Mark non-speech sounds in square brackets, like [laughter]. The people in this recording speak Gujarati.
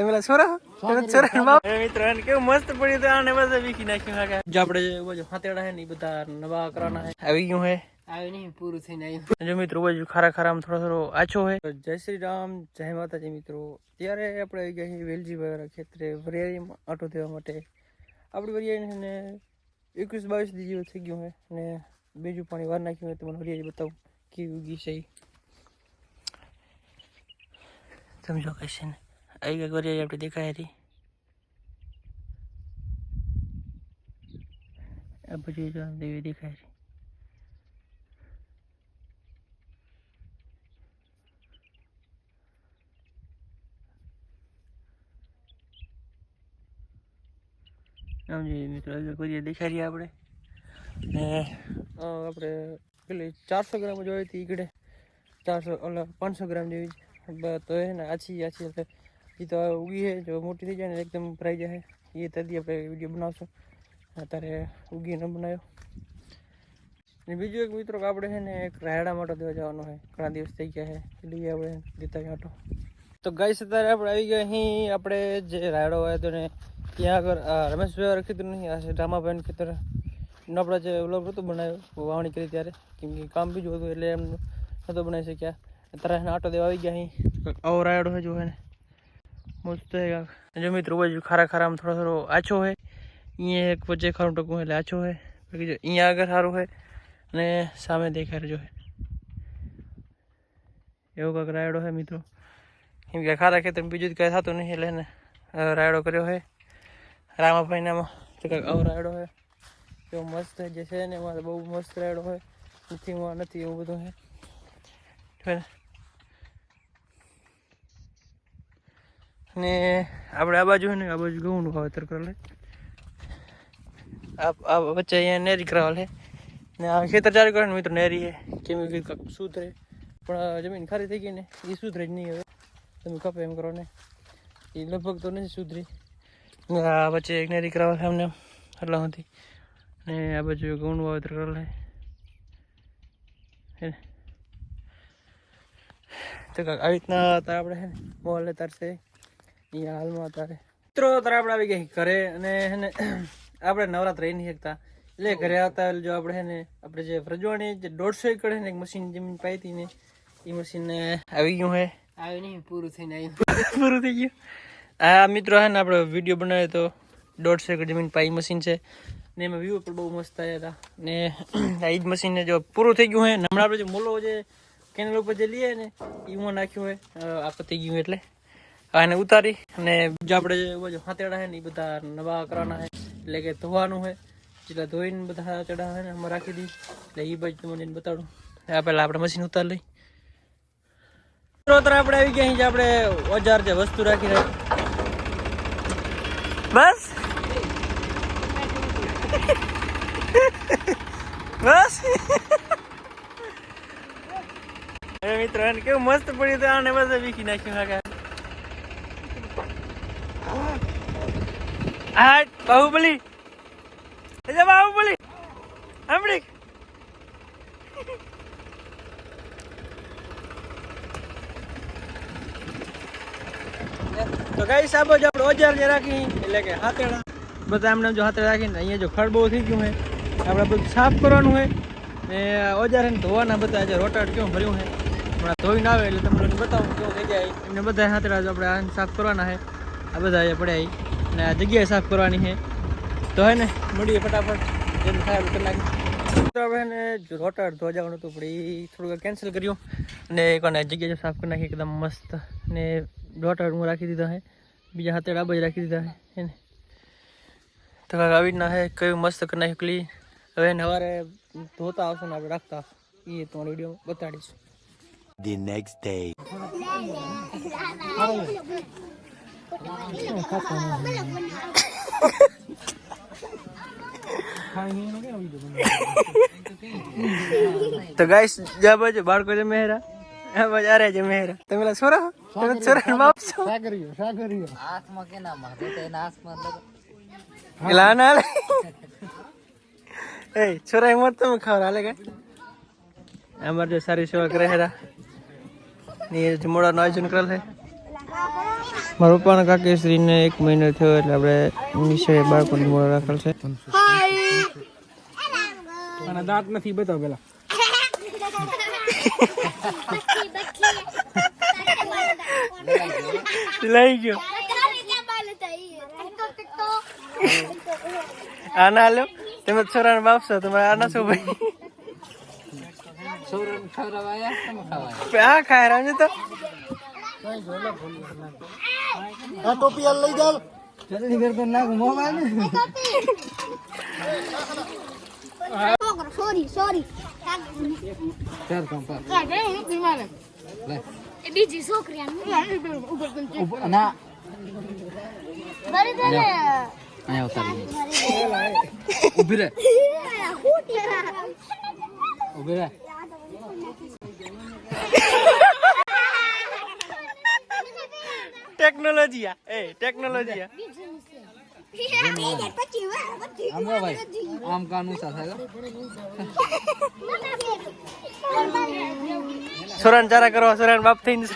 તમે લા છોરા? તમે છોરા બાપ? એ મિત્રો એને કેવું મસ્ત પડ્યું તો આને બસ વીખી નાખ્યું હાકે જો આપણે જે બાજુ હાથેડા હે ને બધા નવા કરાના હે આવી ગયું હે આવી નહીં પૂરું થઈને આવ્યું જો મિત્રો બાજુ ખારા ખારામાં થોડો થોડો આછો હે જય શ્રી રામ જય માતાજી મિત્રો. ત્યારે આપણે આવી ગયા છીએ વેલજી વાળા ખેતરે વરિયાળીમાં આટો દેવા માટે. આપણી વરિયાળી ને એકવીસ બાવીસ દી જેવું થઈ ગયું હે ને બીજું પાણી વાર નાખ્યું હોય તો મને વરિયાળી બતાવું કેવી ઉગી છે. સમજો કહેશે ને. આવી ગયા વરિયાળી આપણે દેખાય હતી દેવી દેખાય છે સમજી મિત્રો આગળ કરીએ દેખાડી આપણે આપણે પેલી ચારસો ગ્રામ જોઈ હતી ઈકડે ચારસો ઓલા પાંચસો ગ્રામ જેવી તો એ આછી આછી એ તો ઉગી છે જો મોટી થઈ જાય ને એકદમ ભરાઈ જાય એ તદી આપણે વીડિયો બનાવશું. અત્યારે ઉગી ન બનાવ્યો. ને બીજું એક મિત્રો આપણે છે ને એક રાયડા માટે દેવા જવાનો હોય ઘણા દિવસ થઈ ગયા છે ઈ આપણે દેતા આટો તો. ગાઈસ, અત્યારે આપણે આવી ગયા અહીં આપણે જે રાયડો હોય તો ને, ત્યાં આગળ રમેશભાઈ વાળા કીધું નહીં, આ રામાભાઈને ખેતર. એનો આપણે જે વ્લોગ નહોતો બનાવ્યો વાવણી કરી ત્યારે. કેમ કે કામ બીજું હતું, એટલે એમ નહોતો બનાવી શક્યા. અત્યારે આટો દેવા આવી ગયા અહીં આવો રાયડો છે જો એને મસ્ત હે જો મિત્રો બાજુ ખારા ખારામાં થોડો થોડો આછો હોય અહીંયા એક વચ્ચે ખારું ટકું એટલે આછો હોય. બાકી જો અહીંયા આગળ સારું હોય અને સામે દેખાય જો એવો કાંક રાયડો છે મિત્રો. કેમ કે ખારા ખેતર બીજું જ કાંઈ થતું નહીં એટલે એને રાયડો કર્યો હે રામાભાઈનામાં તો કાંઈક આવો રાયડો હે એવો મસ્ત જે છે ને એમાં બહુ મસ્ત રાયડો હોય. નથી નથી એવું બધું છે છે ને? અને આપણે આ બાજુ ને, આ બાજુ ઘઉંનું વાવેતર કરેલું. આ વચ્ચે અહીંયા નેરી કરાવેલ ને આ ખેતર ચાલુ કરે ને મિત્રો નેરી છે કેમ કે સુધરે. પણ જમીન ખારી થઈ ગઈ ને એ સુધરે જ નહીં હવે. તમે કપે એમ કરો ને. એ લગભગ તો નથી સુધરી. આ વચ્ચે એક નેરી કરાવે છે અમને એટલા સુધી ને આ બાજુ ઘઉંનું વાવેતર કરેલ હે. તો આવી રીતના આપણે ને મોલ તારશે અહીંયા હાલમાં અત્યારે. મિત્રો અત્યારે આપણે આવી ગયા ઘરે અને હે ને [clears throat] આપણે નવરાત્ર રહી નહીં શકતા એટલે ઘરે આવતા જો આપણે ને આપણે જે વ્રજવાણી જે દોઢસો એકડ ને એક મશીન જમીન પાઈ હતી ને એ મશીન આવી ગયું હે. આવ્યું નહીં પૂરું થઈને આવ્યું [laughs] પૂરું થઈ ગયું. આ મિત્રો હે ને આપણે વીડિયો બનાવ્યો તો દોઢસો એકડ જમીન પાઈ મશીન છે. ને એમાં વ્યૂ પણ બહુ મસ્ત આવ્યા હતા. ને [clears throat] આ જ મશીન જો પૂરું થઈ ગયું હે. ને હમણાં આપણે જે મોલો જે કેનલ ઉપર જે લઈએ ને એ હું નાખ્યું હોય આ પતી ગયું એટલે. આ એને ઉતારી અને આપણે હાથેડા હે ને બધા નવા કરવાના હે એટલે કે ધોવાનું હે એટલે ધોઈને બધા હાથેડા હે ને અમે રાખી દઈએ એટલે એ બાજુ તમને બતાડું. આ પહેલાં આપણે મશીન ઉતાર લઈ અત્યારે આપણે આવી ગયા આપણે ઓજાર જે વસ્તુ રાખી રહી બસ? બસ? હવે મિત્રો કેવું મસ્ત પડ્યું હતું, આને બસ વીખી નાખ્યું હાકે હાટ બાહુબલી. બાહુબલી. સાંભળી. તો સાબો જો ઓજાર જે રાખી, એટલે કે હાથેડા. બધા એમને જો હાથે રાખીને અહીંયા જો ખડ થઈ ગયું છે. આપણે બધું સાફ કરવાનું હોય ને ઓજાર એને ધોવાના બધા જે રોટાટ કેવું ભર્યું છે. હમણાં ધોઈને આવે એટલે તમને બતાવું કેવું જાય. એમને બધા હાથેડા આપણે આને સાફ કરવાના છે. આ બધા અહીંયા પડ્યા અને ને આ જગ્યાએ સાફ કરવાની છે. તો હે ને મળીએ ફટાફટ. જેમ થાય એટલું કરી તો ને ધોવા જવાનું હતું પણ એ થોડુંક કેન્સલ કર્યું. અને કોને જગ્યા જો સાફ કરી નાખી એકદમ મસ્ત. ને રોટાટ હું રાખી દીધા હે બીજા હાથે ડાબા જ રાખી દીધા હે ને. તો આવી રીતના હે કયું મસ્ત કરી નાખ્યું હવે સવારે ધોતા આવશું ને આપણે રાખતા એ તમારો વીડિયો બતાડીશ. The next day. [laughs] તો ગાઈસ જા બાજુ બાળકો છે મહેરા બજારે છે મહેરા તમે લા છોરા? તમે છોરા બાપ છો? સાગરીયો સાગરીયો હાથમાં કેના મારે તો એના હાથમાં એલા ના લે. એ છોરા એમ તમે ખાવ હાલે કે અમાર જો સારી સેવા કરે હેરા. ની એ નો આયોજન કરેલ છે મારા પપ્પાના કાકેશ્રીને એક મહિનો થયો એટલે આપણે નિશ્ચય બાળકોને મોડો રાખેલ છે. અને દાંત નથી બતાવ પેલા લઈ ગયો. આના હાલ્યો તમે છોરાના બાપ છો તમારે આના શું ભાઈ? છોરા છોરા વાયા તમે ખાવાય આ ખાય રામે તો? Sorry sorry. ચાર કામ પર. એ બીજી છોકરી ના. બરી દે ને. અહીંયા ઉતારી ઊભી રહે. ઊભી રહે. ટેકનોલોજી એ ટેકનોલોજી આમ કાનું સાથે છોરાને ચારા કરો સુરણ બાપ થઈને